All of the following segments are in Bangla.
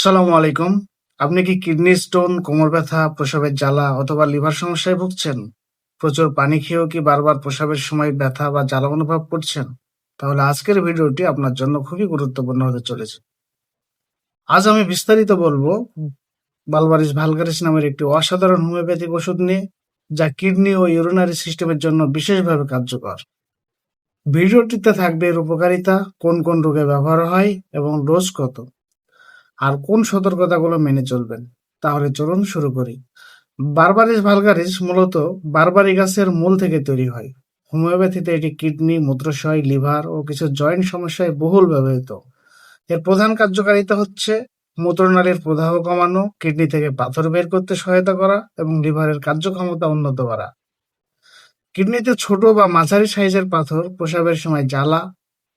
আসসালামু আলাইকুম। আপনি কি কিডনি স্টোন, কোমর ব্যথা, প্রসবের জ্বালা অথবা লিভার সমস্যায় ভুগছেন? প্রচুর পানি খেয়েও কি বারবার প্রসবের সময় ব্যথা বা জ্বালা অনুভব করছেন? তাহলে আজকের ভিডিওটি আপনার জন্য খুবই গুরুত্বপূর্ণ হতে চলেছে। আজ আমি বিস্তারিত বলব বালবারিস ভালগারিস নামের একটি অসাধারণ হোমিওপ্যাথিক ওষুধ নিয়ে, যা কিডনি ও ইউরিনারি সিস্টেমের জন্য বিশেষভাবে কার্যকর। ভিডিওটিতে থাকবে এর উপকারিতা, কোন কোন রোগে ব্যবহার হয় এবং ডোজ কত। আর কোন সতর্কতাগুলো মেনে চলবেন? তাহলে চলুন শুরু করি। বারবারিস ভালগারিস মূলত বারবারি গাছের মূল থেকে তৈরি হয়। হোমিওপ্যাথিতে এটি কিডনি, মূত্রশয়, লিভার ও কিছু জয়েন্ট সমস্যায় বহুল ব্যবহৃত। এর প্রধান কার্যকারিতা হচ্ছে মূত্রনালীর প্রদাহ কমানো, কিডনি থেকে পাথর বের করতে সহায়তা করা এবং লিভারের কার্যক্ষমতা উন্নত করা। কিডনিতে ছোট বা মাঝারি সাইজের পাথর প্রসাবের সময় জ্বালা,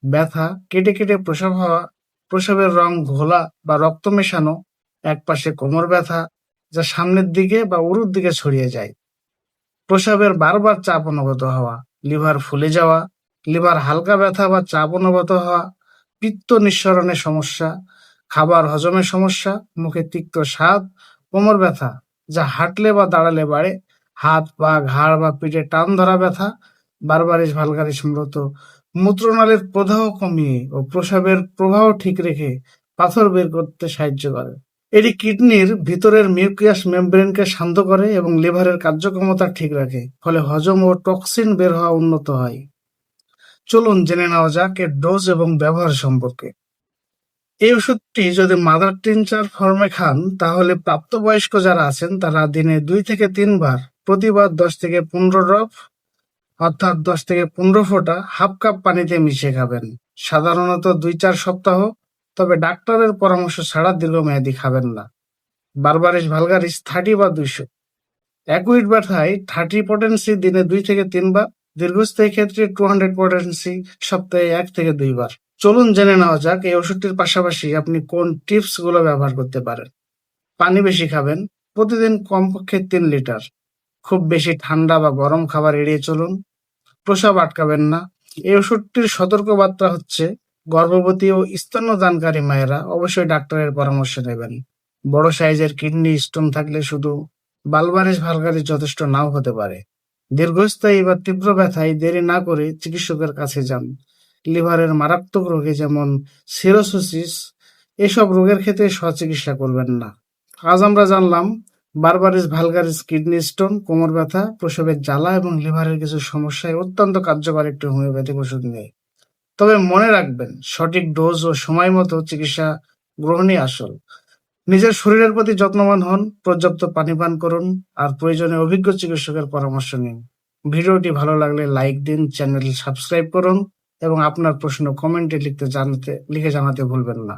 ব্যথা, কেটে কেটে প্রসাব হওয়া প্রসাবের রং ঘোলা বা রক্ত মেশানো, একপাশে কোমর ব্যথা যা সামনের দিকে বা উরুর দিকে ছড়িয়ে যায়। প্রসাবের বারবার চাপ অনুগত হওয়া, লিভার ফুলে যাওয়া, লিভার হালকা ব্যথা বা চাপ অনুগত হওয়া, পিত্ত নিঃসরণের সমস্যা, খাবার হজমের সমস্যা, মুখে তিক্ত স্বাদ, কোমর ব্যথা যা হাঁটলে বা দাঁড়ালে বাড়ে, হাত, পা, ঘাড় বা পিঠে টান ধরা ব্যথা বারবারিস ভালগারিস মূলত মূত্রনালীর প্রদাহ কমিয়ে ও প্রসাবের প্রবাহ ঠিক রেখে পাথর বের করতে সাহায্য করে। এটি কিডনির ভিতরের মিউকিয়াস মেমব্রেনকে শান্ত করে এবং লিভারের কার্যক্ষমতা ঠিক রাখে, ফলে হজম ও টক্সিন বের হওয়া উন্নত হয়। চলুন জেনে নেওয়া যাক এর ডোজ এবং ব্যবহার সম্পর্কে। এই ওষুধটি যদি মাদার টিনচার ফর্মে খান, তাহলে প্রাপ্তবয়স্ক যারা আছেন, তারা দিনে দুই থেকে তিনবার, প্রতিবার দশ থেকে পনেরো ড্রপ অর্থাৎ দশ থেকে পনেরো ফোঁটা হাফ কাপ পানিতে মিশিয়ে খাবেন। সাধারণত দুই চার সপ্তাহ, তবে ডাক্তারের পরামর্শ ছাড়া দীর্ঘমেয়াদী খাবেন না। বারবারিস ভালগারিস থার্টি বা দুইশো। অ্যাকুইড ব্যথায় থার্টি পটেন্সি দিনে দুই থেকে তিনবার, দীর্ঘস্থায়ী ক্ষেত্রে টু হান্ড্রেড পটেন্সি সপ্তাহে এক থেকে দুইবার। চলুন জেনে নেওয়া যাক এই ওষুধটির পাশাপাশি আপনি কোন টিপসগুলো ব্যবহার করতে পারেন। পানি বেশি খাবেন, প্রতিদিন কমপক্ষে তিন লিটার। খুব বেশি ঠান্ডা বা গরম খাবার এড়িয়ে চলুন। প্রসাব আটকাবেন না। এই ওষুধটির সতর্ক বার্তা হচ্ছে, গর্ভবতী ও স্তন্যদানকারী মায়েরা অবশ্যই ডাক্তারের পরামর্শ নেবেন। বড় সাইজের কিডনি স্টোন থাকলে শুধু বালবারিস ভালগারিস যথেষ্ট নাও হতে পারে। দীর্ঘস্থায়ী বা তীব্র ব্যথায় দেরি না করে চিকিৎসকের কাছে যান। লিভারের মারাত্মক রোগে যেমন সিরোসিস এসব রোগের ক্ষেত্রে সচিকিৎসা করবেন না। আজ আমরা জানলাম বারবারিস ভালগারিস কিডনি স্টোন কোমর ব্যথা, প্রসবের জ্বালা এবং লিভারের কিছু সমস্যায় অত্যন্ত কার্যকর একটি হোমিওপ্যাথিক ওষুধ নেই। তবে মনে রাখবেন, সঠিক ডোজ ও সময় মতো চিকিৎসা গ্রহণই আসল। নিজের শরীরের প্রতি যত্নবান হন, পর্যাপ্ত পানি পান করুন, আর প্রয়োজনে অভিজ্ঞ চিকিৎসকের পরামর্শ নিন। ভিডিওটি ভালো লাগলে লাইক দিন চ্যানেল সাবস্ক্রাইব করুন এবং আপনার প্রশ্ন কমেন্টে লিখতে জানাতে, লিখে জানাতে ভুলবেন না।